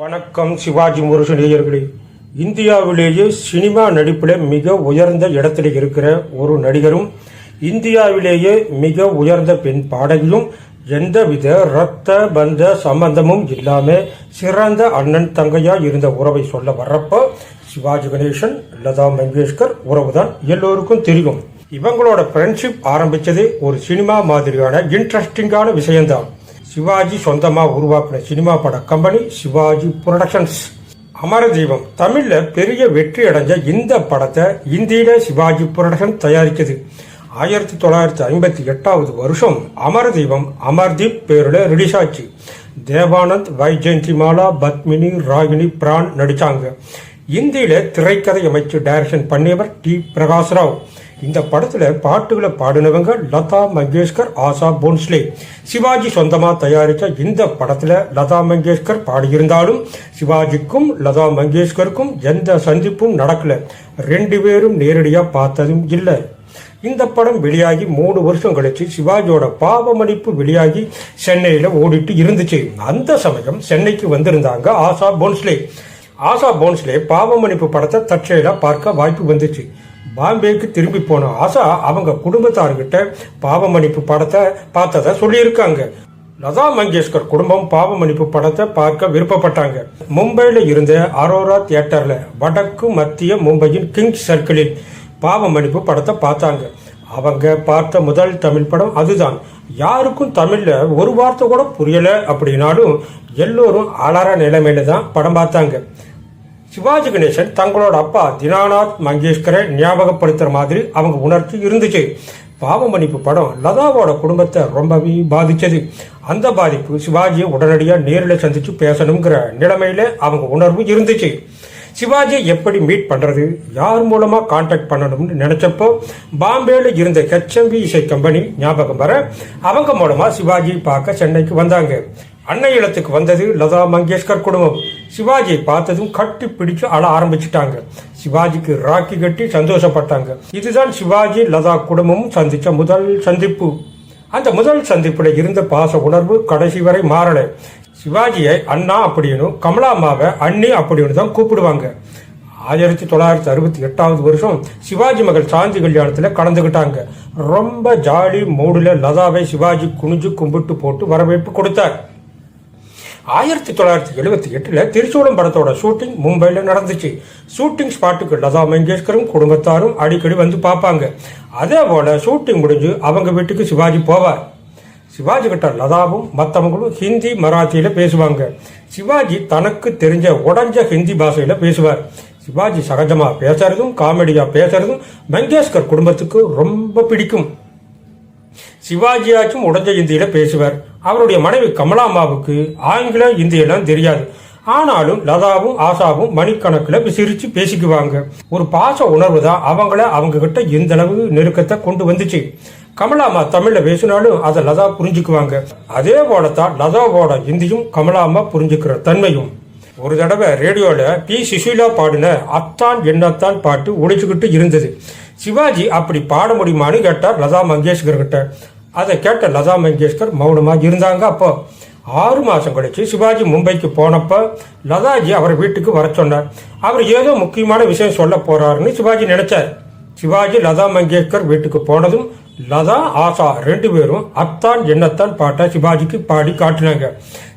வணக்கம் சிவாஜி முருகன் நேயர்களே இந்தியாவிலேயே சினிமா நடிப்பில் மிக உயர்ந்த இடத்தில் இருக்கிற ஒரு நடிகரும் இந்தியாவிலேயே மிக உயர்ந்த பெண் பாடகியும் எந்தவித இரத்த பந்த சம்பந்தமும் இல்லாமல் சிறந்த அண்ணன் தங்கையா இருந்த உறவை சொல்ல வர்றப்போ சிவாஜி கணேசன் லதா மங்கேஷ்கர் உறவுதான் எல்லோருக்கும் தெரியும். இவங்களோட ஃப்ரெண்ட்ஷிப் ஆரம்பித்தது ஒரு சினிமா மாதிரியான இன்ட்ரெஸ்டிங்கான விஷயம்தான். சிவாஜி சொந்தமா உருவாக்கின சினிமா பட கம்பெனி சிவாஜி புரொடக்ஷன்ஸ் அமரதீபம் தமிழ்ல பெரிய வெற்றி அடைஞ்ச இந்த படத்தை இந்தியில சிவாஜி புரொடக்ஷன் தயாரிக்குது. ஆயிரத்தி தொள்ளாயிரத்தி ஐம்பத்தி எட்டாவது வருஷம் அமரதீபம் அமர்தீப் பேருல ரிலீஸ் ஆச்சு. தேவானந்த் வைஜெயந்திமாலா பத்மினி ராகினி பிரான் நடிச்சாங்க. இந்தியில திரைக்கதை அமைச்சு டைரக்ஷன் பண்ணியவர் டி பிரகாஷ் ராவ் இந்த படத்துல பாட்டுகளை பாடினவங்க லதா மங்கேஷ்கர் ஆசா போன்ஸ்லே. சிவாஜி சொந்தமா தயாரித்த இந்த படத்துல லதா மங்கேஷ்கர் பாடியிருந்தாலும் சிவாஜிக்கும் லதா மங்கேஷ்கருக்கும் எந்த சந்திப்பும் நடக்கல. ரெண்டு பேரும் நேரடியா பார்த்ததும் இல்லை. இந்த படம் வெளியாகி மூணு வருஷம் கழிச்சு சிவாஜியோட பாவமளிப்பு வெளியாகி சென்னையில ஓடிட்டு இருந்துச்சு. அந்த சமயம் சென்னைக்கு வந்திருந்தாங்க ஆசா போன்ஸ்லே. ஆசா போன்ஸ்லே பாவமணிப்பு படத்தை தற்செயலாக பார்க்க வாய்ப்பு வந்துச்சு. பாம்பேக்கு திரும்பி போன ஆசா அவங்க குடும்பத்தார்கிட்ட பாவமணிப்பு படத்தை பார்த்ததை சொல்லியிருக்காங்க. லதா மங்கேஷ்கர் குடும்பம் பாவமணிப்பு படத்தை பார்க்க விருப்பப்பட்டாங்க. மும்பையில் இருந்த அரோரா தியேட்டர்ல வடக்கு மத்திய மும்பையின் கிங் சர்க்கிளில் பாவமணிப்பு படத்தை பார்த்தாங்க. அவங்க பார்த்த முதல் தமிழ் படம் அதுதான். யாருக்கும் தமிழ்ல ஒரு வார்த்தை கூட புரியல அப்படின்னாலும் எல்லோரும் அலற நிலைமையில தான் படம் பார்த்தாங்க. சிவாஜி கணேசன் தங்களோட அப்பா தினாநாத் மங்கேஷ்கரை ஞாபகப்படுத்துற மாதிரி அவங்க உணர்ச்சி இருந்துச்சு. பாவமன்னிப்பு படம் லதாவோட குடும்பத்தை ரொம்பவே பாதிச்சது. அந்த பாதிப்பு சிவாஜியை உடனடியாக நேரில் சந்திச்சு பேசணுங்கிற நிலைமையில அவங்க உணர்வு இருந்துச்சு. சிவாஜியை எப்படி மீட் பண்றது யார் மூலமா கான்டாக்ட் பண்ணணும்னு நினைச்சப்போ பாம்பேல இருந்த ஹெச்எம்பி இசை கம்பெனி ஞாபகம் வர அவங்க மூலமா சிவாஜி பார்க்க சென்னைக்கு வந்தாங்க. அன்னை இல்லத்துக்கு வந்தது லதா மங்கேஷ்கர் குடும்பம். சிவாஜியை பார்த்ததும் கட்டி பிடிச்சு அழ ஆரம்பிச்சிட்டாங்க. சிவாஜிக்கு ராக்கி கட்டி சந்தோஷப்பட்டாங்க. இதுதான் சிவாஜி லதா குடும்பமும் சந்திச்ச முதல் சந்திப்பு. அந்த முதல் சந்திப்புல இருந்த பாச உணர்வு கடைசி வரை மாறல. சிவாஜியை அண்ணா அப்படின்னு கமலா அண்ணி அப்படின்னு தான் கூப்பிடுவாங்க. ஆயிரத்தி தொள்ளாயிரத்தி அறுபத்தி எட்டாவது வருஷம் சிவாஜி மகள் சாந்தி கல்யாணத்தில் கலந்துக்கிட்டாங்க ரொம்ப ஜாலி மூடுல லதாவை சிவாஜி குனிஞ்சு கும்பிட்டு போட்டு வரவேற்பு கொடுத்தார். ஆயிரத்தி தொள்ளாயிரத்தி எழுபத்தி எட்டில் திருச்சூலம் படத்தோட ஷூட்டிங் மும்பையில் நடந்துச்சு. ஷூட்டிங் ஸ்பாட்டுக்கு லதா மங்கேஷ்கரும் குடும்பத்தாரும் அடிக்கடி வந்து பார்ப்பாங்க. அதே போல் ஷூட்டிங் முடிஞ்சு அவங்க வீட்டுக்கு சிவாஜி போவார். சிவாஜி கிட்ட லதாவும் மற்றவங்களும் ஹிந்தி மராத்தியில் பேசுவாங்க. சிவாஜி தனக்கு தெரிஞ்ச உடஞ்ச ஹிந்தி பாஷையில் பேசுவார். சிவாஜி சகஜமாக பேசுறதும் காமெடியாக பேசுறதும் மங்கேஷ்கர் குடும்பத்துக்கு ரொம்ப பிடிக்கும். சிவாஜியாச்சும் உடஞ்ச ஹிந்தியில் பேசுவார். அவருடைய மனைவி கமலாமாவுக்கு ஆங்கிலம் இந்தியெல்லாம் தெரியாது. ஆனாலும் லதாவும் ஆசாவும் மணிக்கணக்கில் சிரிச்சு பேசிக்குவாங்க. ஒரு பாச உணர்வு தான் அவங்கள அவங்க கிட்ட இந்த அளவு நெருக்கத்தை கொண்டு வந்துச்சு. கமலாமா தமிழ்ல பேசினாலும் அதை லதா புரிஞ்சுக்குவாங்க. அதே போலத்தான் லதாவோட இந்தியும் கமலாமா புரிஞ்சுக்கிற தன்மையும். ஒரு தடவை ரேடியோல பி. சுஷீலா பாடின அத்தான் என்னத்தான் பாட்டு ஒழிச்சுக்கிட்டு இருந்தது. சிவாஜி அப்படி பாட முடியுமான்னு கேட்டார் லதா மங்கேஷ்கர் கிட்ட அதை கேட்ட லதா மங்கேஷ்கர் மௌனமாக இருந்தாங்க. அப்போ ஆறு மாதம் கழிச்சு சிவாஜி மும்பைக்கு போனப்போ லதாஜி அவர் வீட்டுக்கு வர சொன்னார். அவர் ஏதோ முக்கியமான விஷயம் சொல்ல போறாருன்னு சிவாஜி நினைச்சார். சிவாஜி லதா மங்கேஷ்கர் வீட்டுக்கு போனதும் லதா ஆசா ரெண்டு பேரும் அத்தான் என்னத்தான் பாட்டை சிவாஜிக்கு பாடி காட்டினாங்க.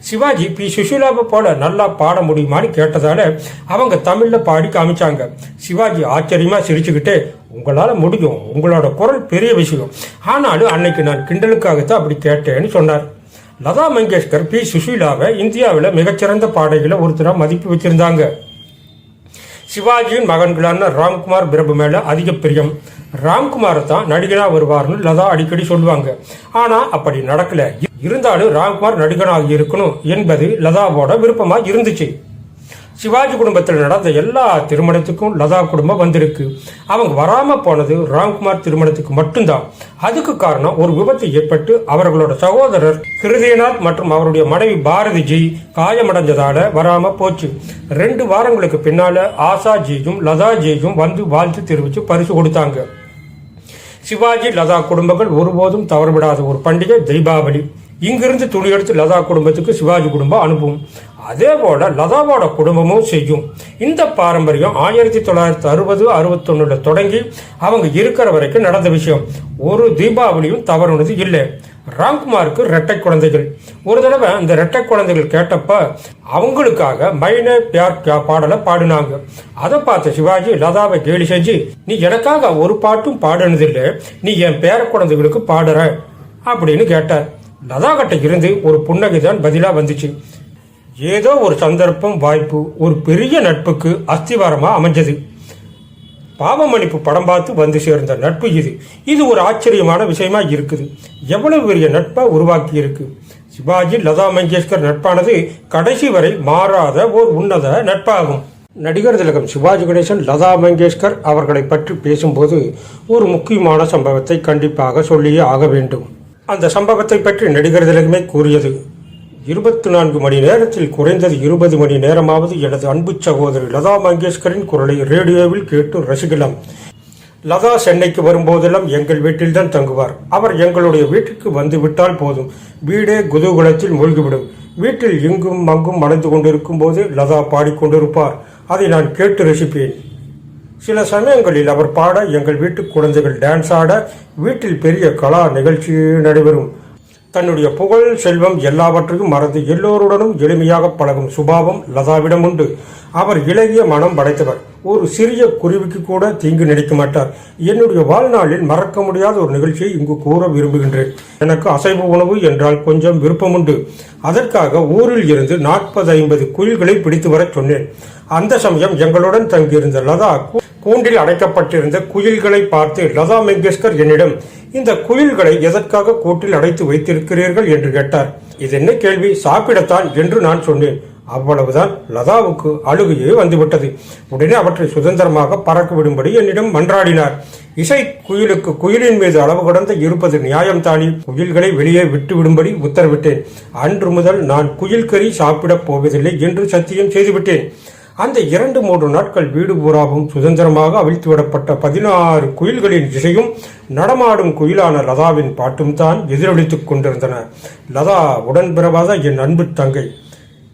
சிவாஜி பி. சுஷிலாவை போல நல்லா பாட முடியுமான்னு கேட்டதால அவங்க தமிழ்ல பாடி காமிச்சாங்க. சிவாஜி ஆச்சரியமா சிரிச்சுக்கிட்டே உங்களால் முடியும். உங்களோட குரல் பெரிய விஷயம். ஆனாலும் அன்னைக்கு நான் கிண்டலுக்காகத்தான் அப்படி கேட்டேன்னு சொன்னார். லதா மங்கேஷ்கர் பி. சுஷீலாவை இந்தியாவில் மிகச்சிறந்த பாடகளை ஒருத்தராக மதிப்பு வச்சிருந்தாங்க. சிவாஜியின் மகன்களான ராம்குமார் பிரபு மேல அதிக பிரியம். ராம்குமாரை தான் நடிகனாக வருவார்னு லதா அடிக்கடி சொல்லுவாங்க. ஆனால் அப்படி நடக்கல. இருந்தாலும் ராம்குமார் நடிகனாக இருக்கணும் என்பது லதாவோட விருப்பமாக இருந்துச்சு. சிவாஜி குடும்பத்தில் நடந்த எல்லா திருமணத்துக்கும் லதா குடும்பம் வந்திருக்கு. அவங்க வராமல் போனது ராம்குமார் திருமணத்துக்கு மட்டும்தான். அதுக்கு காரணம் ஒரு விபத்து ஏற்பட்டு அவர்களோட சகோதரர் ஹிருதயநாத் மற்றும் அவருடைய மனைவி பாரதிஜி காயமடைஞ்சதால வராமல் போச்சு. ரெண்டு வாரங்களுக்கு பின்னால ஆசாஜியும் லதாஜியும் வந்து வாழ்த்து தெரிவித்து பரிசு கொடுத்தாங்க. சிவாஜி லதா குடும்பங்கள் ஒருபோதும் தவறுவிடாத ஒரு பண்டிகை தீபாவளி. இங்கிருந்து துணி எடுத்து லதா குடும்பத்துக்கு சிவாஜி குடும்பம் அனுப்பும். அதே போல லதாவோட குடும்பமும் செய்யும். இந்த பாரம்பரியம் ஆயிரத்தி தொள்ளாயிரத்தி அறுபது அறுபத்தொன்னுல தொடங்கி அவங்க இருக்கிற வரைக்கும் நடந்த விஷயம். ஒரு தீபாவளியும் தவறுனது இல்லை. ராம்குமாருக்கு ரெட்டை குழந்தைகள். ஒரு தடவை அந்த ரெட்டை குழந்தைகள் கேட்டப்ப அவங்களுக்காக மைனே பியார் பாடலை பாடினாங்க. அதை பார்த்த சிவாஜி லதாவை கேலி செஞ்சு நீ எனக்காக ஒரு பாட்டும் பாடினதில்லை. நீ என் பேர குழந்தைகளுக்கு பாடுற. அப்படின்னு கேட்டார். லதாகிட்ட இருந்து ஒரு புன்னகை தான் பதிலாக வந்துச்சு. ஏதோ ஒரு சந்தர்ப்பம் வாய்ப்பு ஒரு பெரிய நட்புக்கு அஸ்திவாரமாக அமைஞ்சது. பாவமன்னிப்பு படம் பார்த்து வந்து சேர்ந்த நட்பு இது. இது ஒரு ஆச்சரியமான விஷயமா இருக்குது. எவ்வளவு பெரிய நட்பை உருவாக்கி இருக்கு சிவாஜி லதா மங்கேஷ்கர் நட்பானது கடைசி வரை மாறாத ஓர் உன்னத நட்பாகும். நடிகர் திலகம் சிவாஜி கணேசன் லதா மங்கேஷ்கர் அவர்களை பற்றி பேசும்போது ஒரு முக்கியமான சம்பவத்தை கண்டிப்பாக சொல்லியே ஆக வேண்டும். அந்த சம்பவத்தை பற்றி நடிகர் திலகமே கூறியது. இருபத்தி நான்கு மணி நேரத்தில் குறைந்தது இருபது மணி நேரமாவது எனது அன்பு சகோதரி லதா மங்கேஷ்கரின் குரலை ரேடியோவில் கேட்டு ரசிக்கலாம். லதா சென்னைக்கு வரும்போதெல்லாம் எங்கள் வீட்டில்தான் தங்குவார். அவர் எங்களுடைய வீட்டுக்கு வந்துவிட்டால் போதும். வீடே குதூகுலத்தில் மூழ்கிவிடும். வீட்டில் இங்கும் அங்கும் மணந்து கொண்டிருக்கும் போது லதா பாடிக்கொண்டிருப்பார். அதை நான் கேட்டு ரசிப்பேன். சில சமயங்களில் அவர் பாட எங்கள் வீட்டு குழந்தைகள் டான்ஸ் ஆட வீட்டில் பெரிய கலா நிகழ்ச்சி நடைபெறும். தன்னுடைய புகழ் செல்வம் எல்லாவற்றையும் மறந்து எல்லோருடனும் எளிமையாக பழகும் சுபாவம் லதாவிடம் உண்டு. அவர் இளகிய மனம் படைத்தவர். ஒரு சிறிய குருவிக்கு கூட தீங்கு நினைக்க மாட்டார். என்னுடைய வாழ்நாளில் மறக்க முடியாத ஒரு நிகழ்ச்சியை இங்கு கூற விரும்புகின்றேன். எனக்கு அசைவ உணவு என்றால் கொஞ்சம் விருப்பம் உண்டு அதற்காக ஊரில் இருந்து நாற்பது ஐம்பது குயில்களை பிடித்து வரச் சொன்னேன். அந்த சமயம் எங்களுடன் தங்கியிருந்த லதா கூண்டில் அடைக்கப்பட்டிருந்த குயில்களை பார்த்து லதா மங்கேஷ்கர் என்னிடம் இந்த குயில்களை எதற்காக கூட்டில் அடைத்து வைத்திருக்கிறீர்கள்? என்று கேட்டார். இது என்ன கேள்வி? சாப்பிடத்தான் என்று நான் சொன்னேன். அவ்வளவுதான் லதாவுக்கு அழுகையே வந்துவிட்டது. உடனே அவற்றை சுதந்திரமாக பறக்க விடும்படி என்னிடம் மன்றாடினார். இசை குயிலுக்கு குயிலின் மீது அளவு கடந்த இருப்பது நியாயம்தானே குயில்களை வெளியே விட்டு விடும்படி உத்தரவிட்டேன். அன்று முதல் நான் குயில் கறி சாப்பிடப் போவதில்லை என்று சத்தியம் செய்துவிட்டேன். அந்த இரண்டு மூன்று நாட்கள் வீடு பூராவும் சுதந்திரமாக அவிழ்த்து விடப்பட்ட பதினாறு குயில்களின் இசையும் நடமாடும் குயிலான லதாவின் பாட்டும் தான் எதிரொலித்துக் கொண்டிருந்தன. லதா உடன்பிறவாத என் அன்பு தங்கை.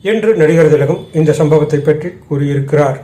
என்று நடிகர் திலகம் இந்த சம்பவத்தை பற்றி கூறியிருக்கிறார்.